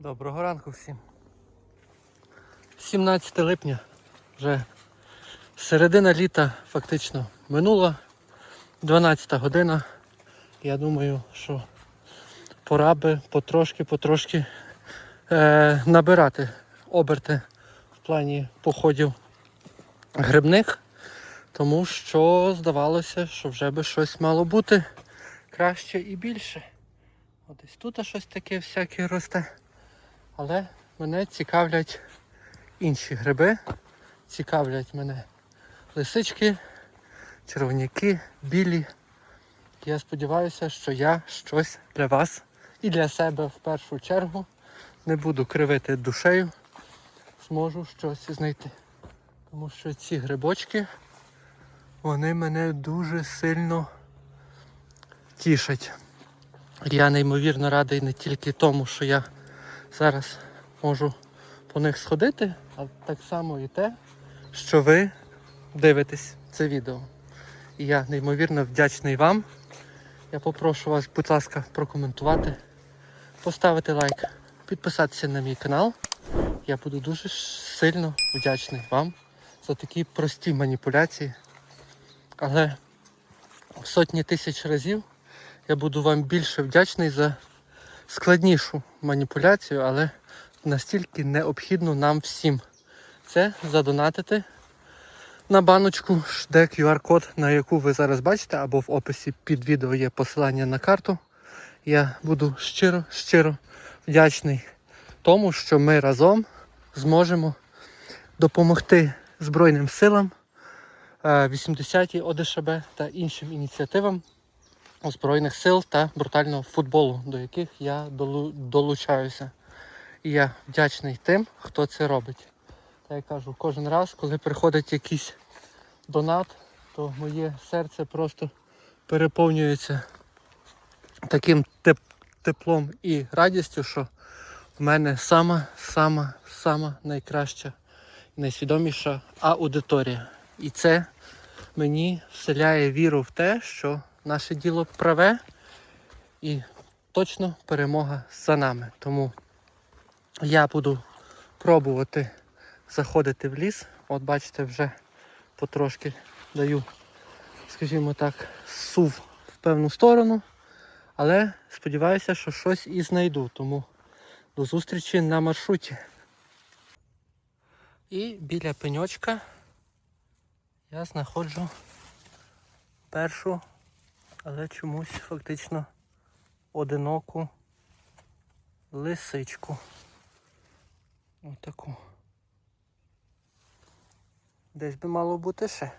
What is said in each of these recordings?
Доброго ранку всім. 17 липня, вже середина літа фактично минула, 12 година. Я думаю, що пора би потрошки-потрошки е, набирати оберти в плані походів грибних, тому що здавалося, що вже би щось мало бути краще і більше. От десь тут щось таке всяке росте. Але мене цікавлять інші гриби. Цікавлять мене лисички, червоняки, білі. Я сподіваюся, що я щось для вас і для себе в першу чергу не буду кривити душею, зможу щось знайти. Тому що ці грибочки, вони мене дуже сильно тішать. Я неймовірно радий не тільки тому, що я зараз можу по них сходити, а так само і те, що ви дивитесь це відео. І я неймовірно вдячний вам. Я попрошу вас, будь ласка, прокоментувати, поставити лайк, підписатися на мій канал. Я буду дуже сильно вдячний вам за такі прості маніпуляції. Але сотні тисяч разів я буду вам більше вдячний за складнішу маніпуляцію, але настільки необхідну нам всім. Це задонатити на баночку, де QR-код, на яку ви зараз бачите, або в описі під відео є посилання на карту. Я буду щиро, щиро вдячний тому, що ми разом зможемо допомогти Збройним силам, е, 80-й ОДШБ та іншим ініціативам Збройних сил та брутального футболу, до яких я долу- долучаюся. І я вдячний тим, хто це робить. Та я кажу, кожен раз, коли приходить якийсь донат, то моє серце просто переповнюється таким теп- теплом і радістю, що в мене сама, сама, сама найкраща найсвідоміша аудиторія. І це мені вселяє віру в те, що наше діло праве і точно перемога за нами. Тому я буду пробувати заходити в ліс. От бачите, вже потрошки даю, скажімо так, сув в певну сторону. Але сподіваюся, що щось і знайду. Тому до зустрічі на маршруті. І біля пеньочка я знаходжу першу, але чомусь фактично одиноку лисичку. Отаку. Десь би мало бути ще.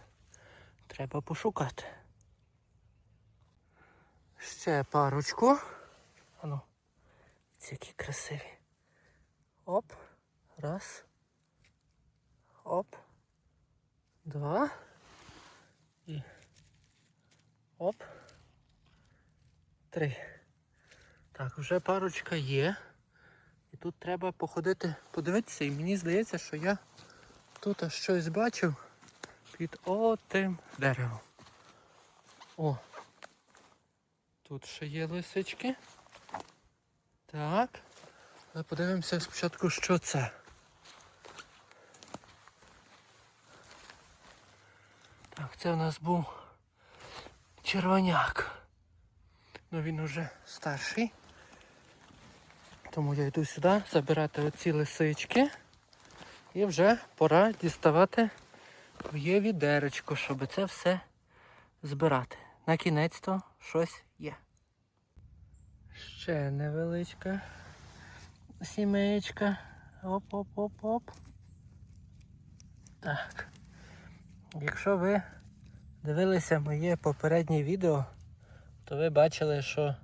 Треба пошукати. Ще парочку. Ану, ці які красиві. Оп. Раз. Оп. Два. І. Оп. Три. Так, вже парочка є. І тут треба походити, подивитися, і мені здається, що я тут щось бачив під отим деревом. О! Тут ще є лисички. Так. Але подивимося спочатку, що це. Так, це в нас був червоняк. Ну він уже старший. Тому я йду сюди забирати оці лисички. І вже пора діставати моє відеречко, щоб це все збирати. На кінець то щось є. Ще невеличка сімеєчка. Оп-оп-оп-оп. Так. Якщо ви дивилися моє попереднє відео, то ви бачили, що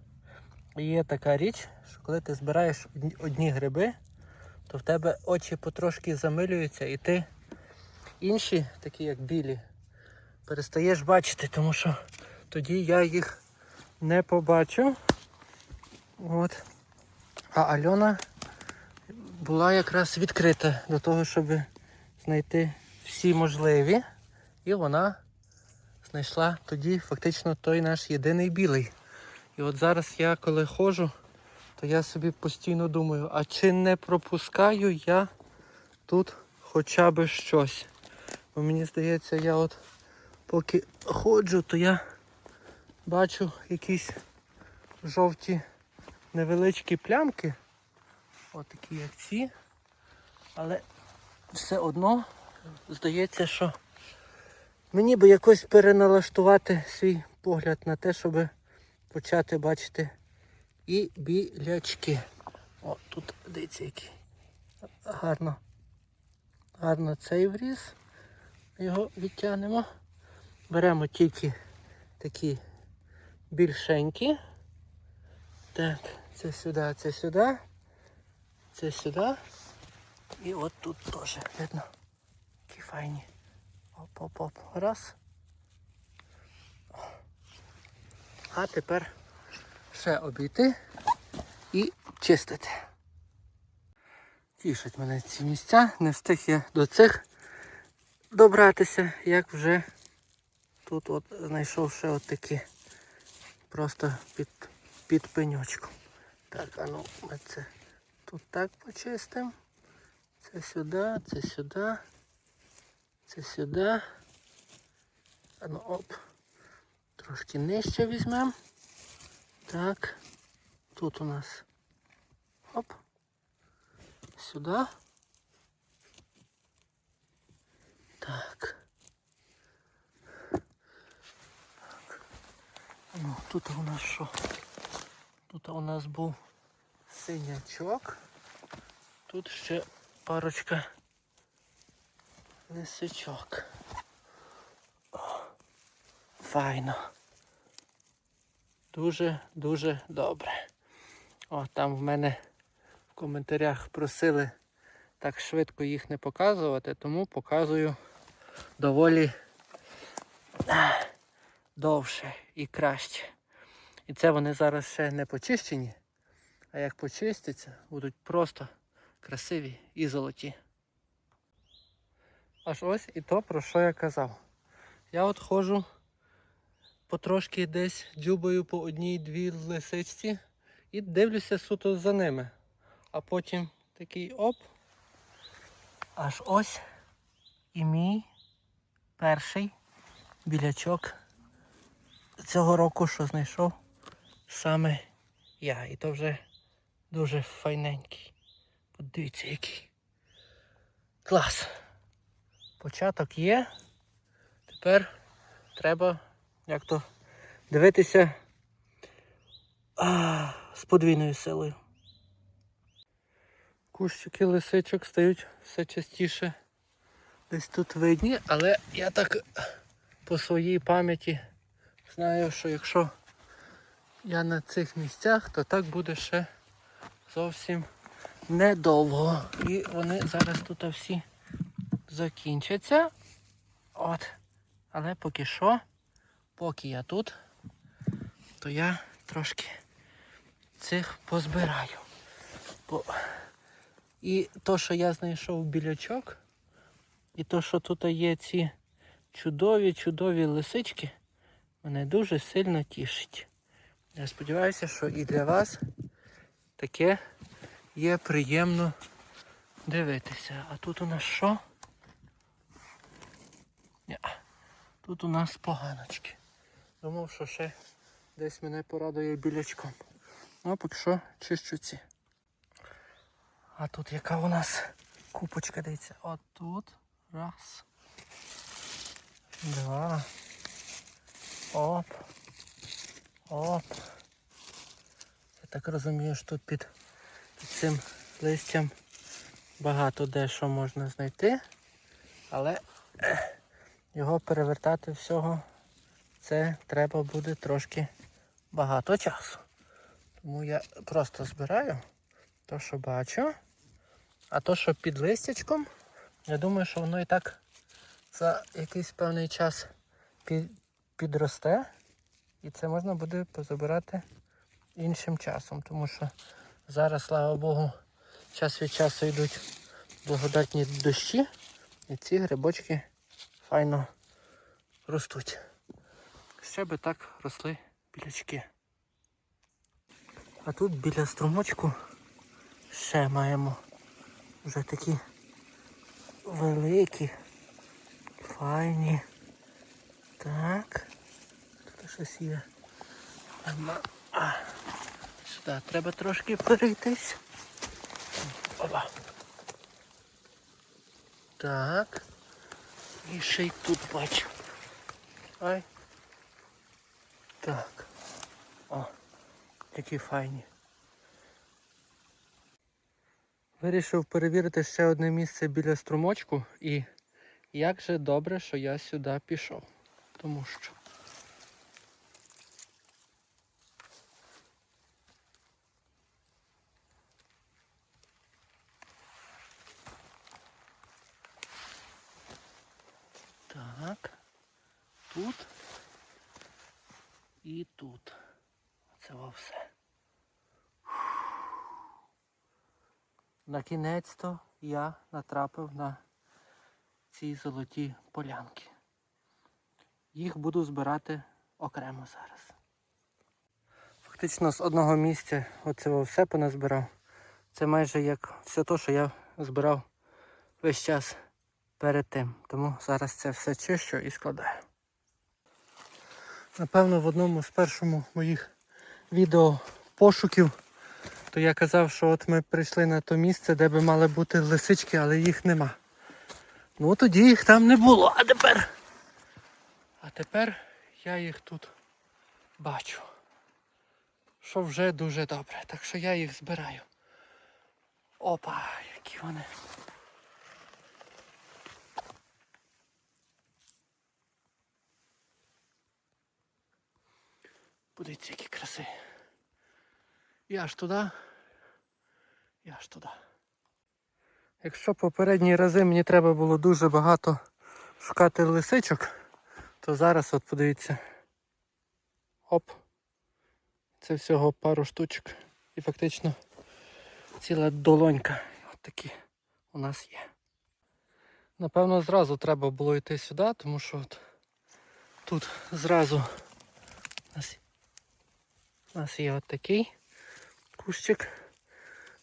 є така річ, що коли ти збираєш одні- гриби, то в тебе очі потрошки замилюються і ти інші, такі як білі, перестаєш бачити, тому що тоді я їх не побачу. От. А Альона була якраз відкрита до того, щоб знайти всі можливі. І вона знайшла тоді фактично той наш єдиний білий. І от зараз я коли ходжу то я собі постійно думаю, а чи не пропускаю я тут хоча б щось. Бо мені здається, я от поки ходжу, то я бачу якісь жовті невеличкі плямки. От як ці. Але все одно здається, що мені би якось переналаштувати свій погляд на те, щоб почати бачити і білячки. О, тут дивіться який. Гарно. Гарно цей вріз. Його відтягнемо. Беремо тільки такі більшенькі. Так, це сюди, це сюди. Це сюди. І от тут теж видно. Які файні. Оп-оп-оп. Раз. А тепер ще обійти і чистити. Тішать мене ці місця. Не встиг я до цих добратися, як вже тут от знайшов ще от такі просто під, під пеньочком. Так, а ну ми це тут так почистимо. Це сюди, це сюди, це сюди. Ну оп. Трошки нижче візьмемо. Так. Тут у нас. Оп. Сюди. Так. Так. Ну, тут у нас що? Тут у нас був синячок. Тут ще парочка лисичок. Файно. Дуже-дуже добре. О, там в мене в коментарях просили так швидко їх не показувати, тому показую доволі довше і краще. І це вони зараз ще не почищені, а як почистяться, будуть просто красиві і золоті. Аж ось і то, про що я казав. Я от ходжу потрошки десь дзюбаю по одній-дві лисичці і дивлюся суто за ними. А потім такий оп. Аж ось і мій перший білячок цього року, що знайшов саме я. І то вже дуже файненький. Подивіться який. Клас. Початок є. Тепер треба як то дивитися а, з подвійною силою. Кущики лисичок стають все частіше десь тут видні, але я так по своїй пам'яті знаю, що якщо я на цих місцях, то так буде ще зовсім недовго. І вони зараз тут всі закінчаться. От. Але поки що, поки я тут, то я трошки цих позбираю. Бо... І то, що я знайшов білячок, і то, що тут є ці чудові, чудові лисички, мене дуже сильно тішить. Я сподіваюся, що і для вас таке є приємно дивитися. А тут у нас що? Тут у нас поганочки. Думав, що ще десь мене порадує білячком. Ну, поки що чищу ці. А тут яка у нас купочка, дивіться. От тут. Раз. Два. Оп. Оп. Я так розумію, що тут під, під цим листям багато де що можна знайти. Але його перевертати всього це треба буде трошки багато часу. Тому я просто збираю то, що бачу. А то, що під листячком, я думаю, що воно і так за якийсь певний час підросте. І це можна буде позабирати іншим часом. Тому що зараз, слава Богу, час від часу йдуть благодатні дощі. І ці грибочки файно ростуть. Ще би так росли білячки. А тут біля струмочку ще маємо вже такі великі, файні. Так. Тут щось є. А. Сюди треба трошки перейтись. Опа. Так. І ще й тут бачу. Ай. Так. О, які файні. Вирішив перевірити ще одне місце біля струмочку і як же добре, що я сюди пішов. Тому що. Так. Тут і тут. Це во все. На кінець-то я натрапив на ці золоті полянки. Їх буду збирати окремо зараз. Фактично з одного місця оце все поназбирав. Це майже як все те, що я збирав весь час перед тим. Тому зараз це все чищу і складаю. Напевно, в одному з перших моїх відео пошуків, то я казав, що от ми прийшли на то місце, де би мали бути лисички, але їх нема. Ну тоді їх там не було, а тепер. А тепер я їх тут бачу. Що вже дуже добре. Так що я їх збираю. Опа, які вони. Подивіться, які краси. І аж туди. І аж туди. Якщо попередні рази мені треба було дуже багато шукати лисичок, то зараз от подивіться. Оп. Це всього пару штучок. І фактично ціла долонька. От такі у нас є. Напевно, зразу треба було йти сюди, тому що от тут зразу у нас, у нас є от такий кущик.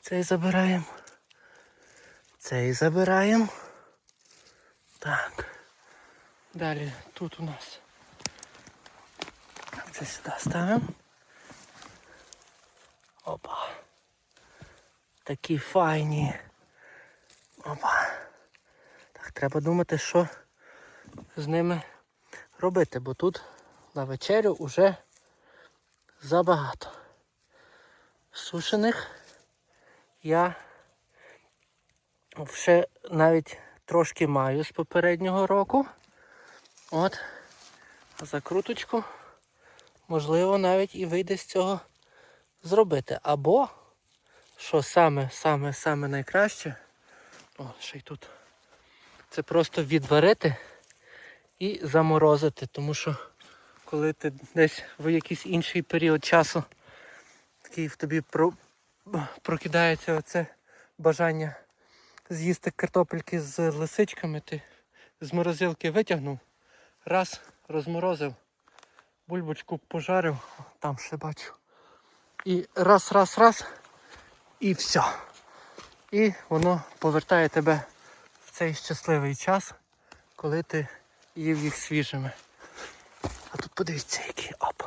Цей забираємо. Цей забираємо. Так. Далі тут у нас. Це сюди ставимо. Опа. Такі файні. Опа. Так, треба думати, що з ними робити, бо тут на вечерю вже забагато. Сушених я ще навіть трошки маю з попереднього року. От. Закруточку можливо навіть і вийде з цього зробити. Або, що саме, саме, найкраще, о, ще й тут, це просто відварити і заморозити, тому що коли ти десь в якийсь інший період часу такий в тобі прокидається оце бажання з'їсти картопельки з лисичками, ти з морозилки витягнув, раз, розморозив, бульбочку пожарив, там ще бачу. І раз, раз, раз, і все. І воно повертає тебе в цей щасливий час, коли ти їв їх свіжими. А тут подивіться, які оп.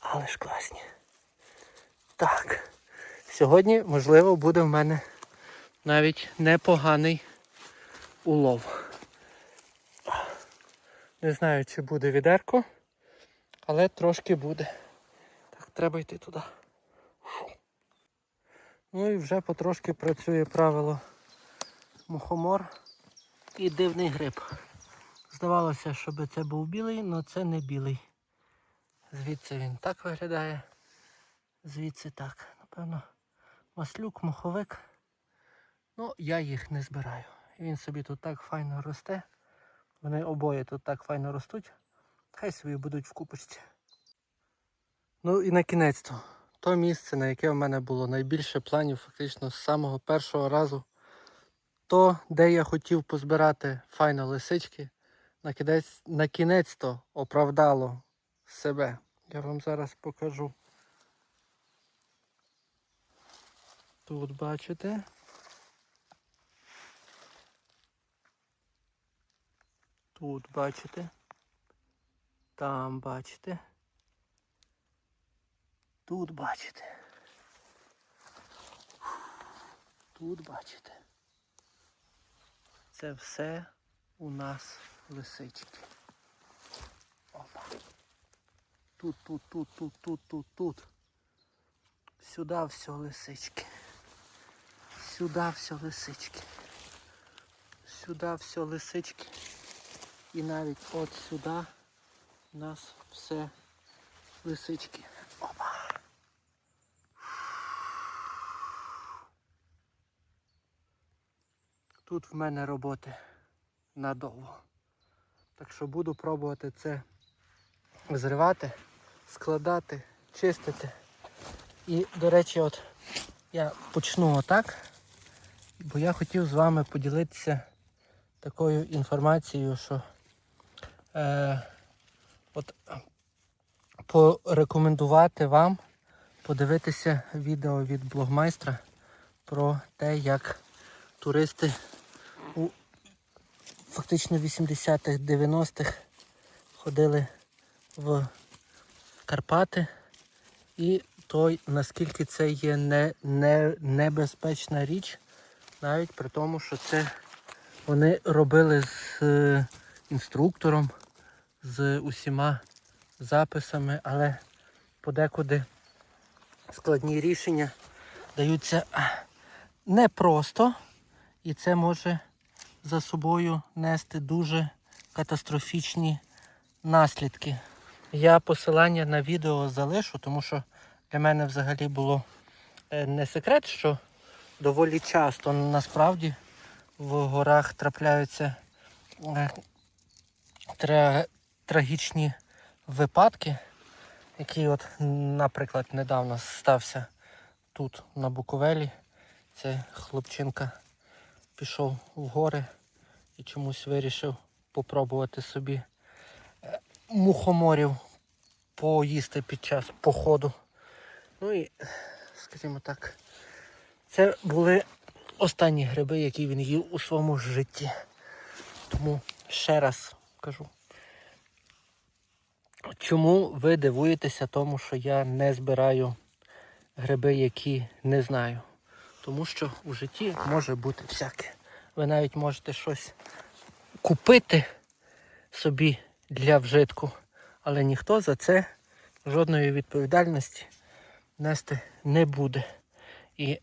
Але ж класні. Так. Сьогодні, можливо, буде в мене навіть непоганий улов. Не знаю, чи буде відерко, але трошки буде. Так, треба йти туди. Ну і вже потрошки працює правило мухомор і дивний гриб. Здавалося, щоб це був білий, але це не білий. Звідси він так виглядає. Звідси так. Напевно, маслюк, муховик. Ну, я їх не збираю. Він собі тут так файно росте. Вони обоє тут так файно ростуть. Хай собі будуть в купочці. Ну і на кінець то. То місце, на яке в мене було найбільше планів, фактично з самого першого разу. То, де я хотів позбирати файно лисички, на кінець, на кінець то оправдало себе. Я вам зараз покажу. Тут бачите. Тут бачите. Там бачите. Тут бачите. Тут бачите. Це все у нас лисички. Опа. Тут, тут, тут, тут, тут, тут, тут. Сюди все лисички. Сюди все лисички. Сюди все лисички. І навіть от сюди у нас все лисички. Опа. Тут в мене роботи надовго. Так що буду пробувати це зривати, складати, чистити. І, до речі, от я почну отак, бо я хотів з вами поділитися такою інформацією, що е, от, порекомендувати вам подивитися відео від блогмайстра про те, як туристи у фактично 80-х, 90-х ходили в Карпати. І той, наскільки це є не, не, небезпечна річ, навіть при тому, що це вони робили з е, інструктором, з усіма записами, але подекуди складні рішення даються непросто, і це може за собою нести дуже катастрофічні наслідки. Я посилання на відео залишу, тому що для мене взагалі було е, не секрет, що доволі часто насправді в горах трапляються е, тра- трагічні випадки, які, от, наприклад, недавно стався тут, на Буковелі. Це хлопчинка пішов в гори і чомусь вирішив попробувати собі е, мухоморів поїсти під час походу. Ну і, скажімо так, це були останні гриби, які він їв у своєму житті. Тому ще раз кажу. Чому ви дивуєтеся тому, що я не збираю гриби, які не знаю? Тому що у житті може бути всяке. Ви навіть можете щось купити собі для вжитку, але ніхто за це жодної відповідальності нести не буде. І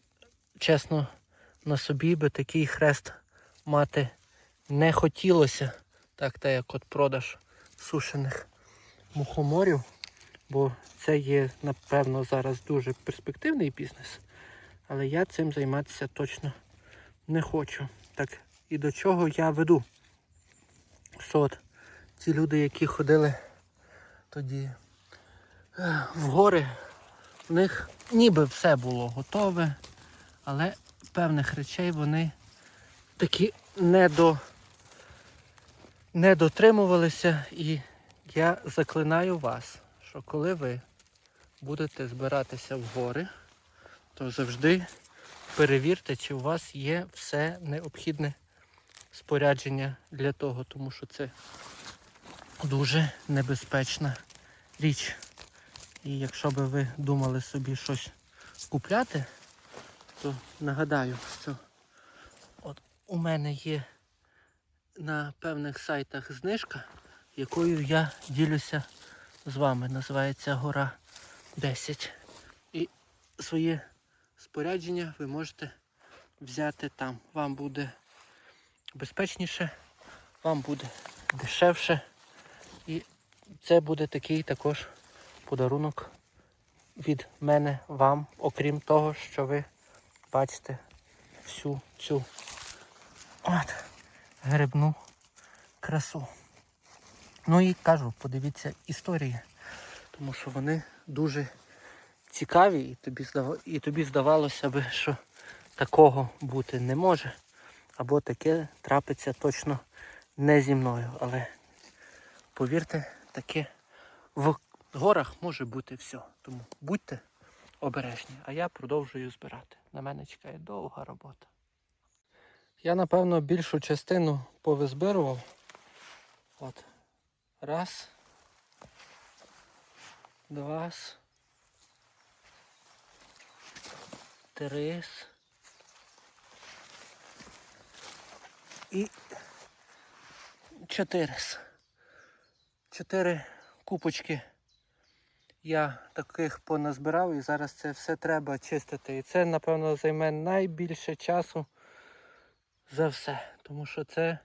чесно, на собі би такий хрест мати не хотілося, так те, як от продаж сушених мухоморів, бо це є, напевно, зараз дуже перспективний бізнес. Але я цим займатися точно не хочу. Так, і до чого я веду? Що от ті люди, які ходили тоді е, в гори, в них ніби все було готове, але певних речей вони такі не, до, не дотримувалися. І я заклинаю вас, що коли ви будете збиратися в гори, то завжди перевірте, чи у вас є все необхідне спорядження для того, тому що це дуже небезпечна річ. І якщо би ви думали собі щось купляти, то нагадаю, що от у мене є на певних сайтах знижка, якою я ділюся з вами. Називається Гора 10. І своє спорядження ви можете взяти там. Вам буде безпечніше, вам буде дешевше. І це буде такий також подарунок від мене вам, окрім того, що ви бачите всю цю от, грибну красу. Ну і кажу, подивіться історії, тому що вони дуже цікаві і тобі, і тобі здавалося би, що такого бути не може. Або таке трапиться точно не зі мною. Але повірте, таке в горах може бути все. Тому будьте обережні, а я продовжую збирати. На мене чекає довга робота. Я, напевно, більшу частину повизбирував. От. Раз. Два. Три. І чотири. Чотири купочки я таких поназбирав і зараз це все треба чистити. І це, напевно, займе найбільше часу за все. Тому що це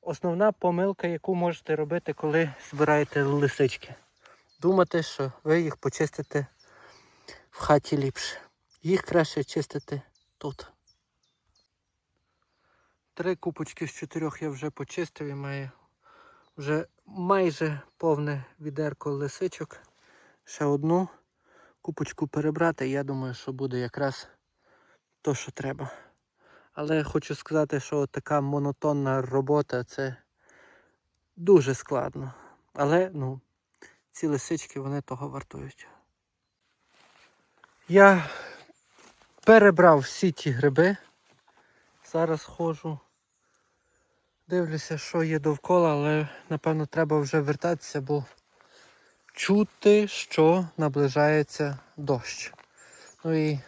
основна помилка, яку можете робити, коли збираєте лисички. Думати, що ви їх почистите в хаті ліпше. Їх краще чистити тут. Три купочки з чотирьох я вже почистив і маю вже майже повне відерко лисичок. Ще одну купочку перебрати, я думаю, що буде якраз то, що треба. Але хочу сказати, що така монотонна робота це дуже складно. Але ну, ці лисички вони того вартують. Я перебрав всі ті гриби. Зараз ходжу. Дивлюся, що є довкола, але напевно треба вже вертатися, бо чути, що наближається дощ. Ну і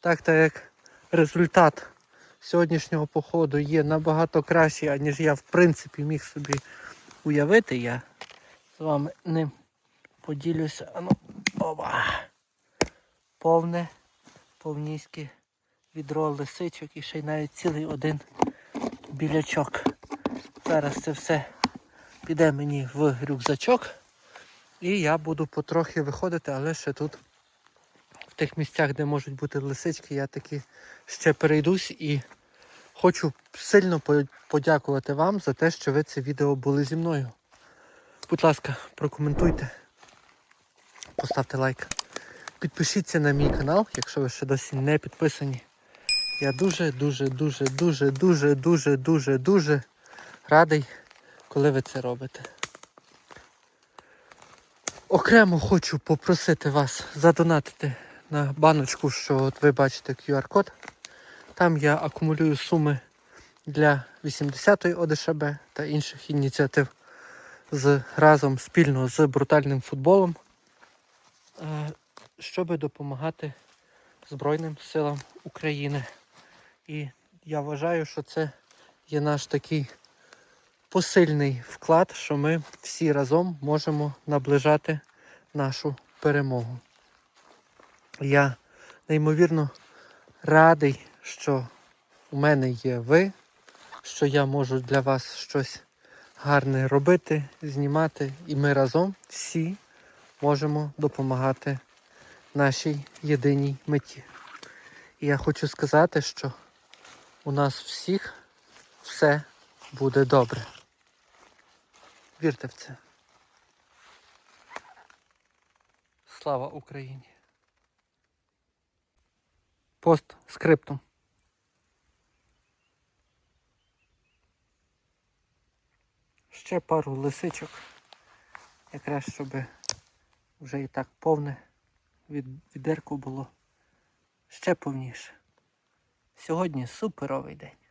так так як результат сьогоднішнього походу є набагато кращий, аніж я в принципі міг собі уявити, я з вами ним поділюся. Ану, оба! Повне, повністю відро лисичок і ще й навіть цілий один білячок. Зараз це все піде мені в рюкзачок. І я буду потрохи виходити, але ще тут, в тих місцях, де можуть бути лисички, я таки ще перейдусь і хочу сильно подякувати вам за те, що ви це відео були зі мною. Будь ласка, прокоментуйте, поставте лайк. Підпишіться на мій канал, якщо ви ще досі не підписані. Я дуже, радий, коли ви це робите. Окремо хочу попросити вас задонатити на баночку, що от ви бачите QR-код. Там я акумулюю суми для 80-ї ОДШБ та інших ініціатив з, разом спільно з брутальним футболом, е, щоб допомагати Збройним силам України. І я вважаю, що це є наш такий посильний вклад, що ми всі разом можемо наближати нашу перемогу. Я неймовірно радий, що у мене є ви, що я можу для вас щось гарне робити, знімати, і ми разом всі можемо допомагати нашій єдиній меті. І я хочу сказати, що у нас всіх все буде добре. Вірте в це. Слава Україні. Пост скриптум. Ще пару лисичок. Якраз щоб вже і так повне від відерку було ще повніше. Сьогодні суперовий день.